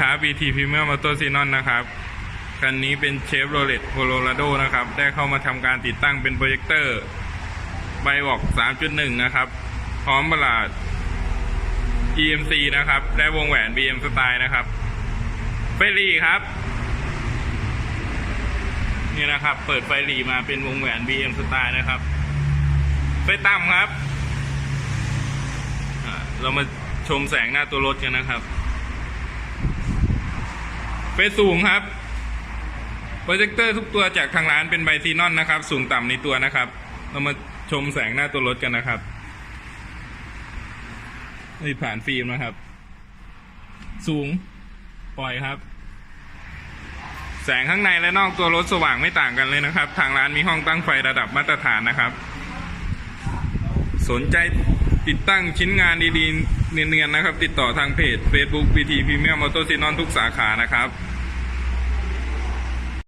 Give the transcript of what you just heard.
ครับ BT Premium Motor x e n o n นะครับ คันนี้เป็นเชฟโรเลตโคโลราโดนะครับ ได้เข้ามาทำการติดตั้งเป็นโปรเจคเตอร์ใบบอก 3.1 นะครับ พร้อมประหลาด EMC นะครับและวงแหวน BM Style นะครับไฟหลีครับ นี่นะครับ เปิดไฟหลีมาเป็นวงแหวน BM Style นะครับไฟต่ำครับ เรามาชมแสงหน้าตัวรถกันนะครับ ไฟสูงครับโปรเจคเตอร์ทุกตัวจากทางร้านเป็นไบซีนอนนะครับ สูงต่ำในตัวนะครับ เรามาชมแสงหน้าตัวรถกันนะครับนี่ผ่านฟิล์มนะครับ สูงปล่อยครับ แสงข้างในและนอกตัวรถสว่างไม่ต่างกันเลยนะครับ ทางร้านมีห้องตั้งไฟระดับมาตรฐานนะครับ สนใจติดตั้งชิ้นงานดีๆ เนียนๆนะครับ ติดต่อทางเพจ Facebook PT Premium Auto s i n o n ทุกสาขานะครับ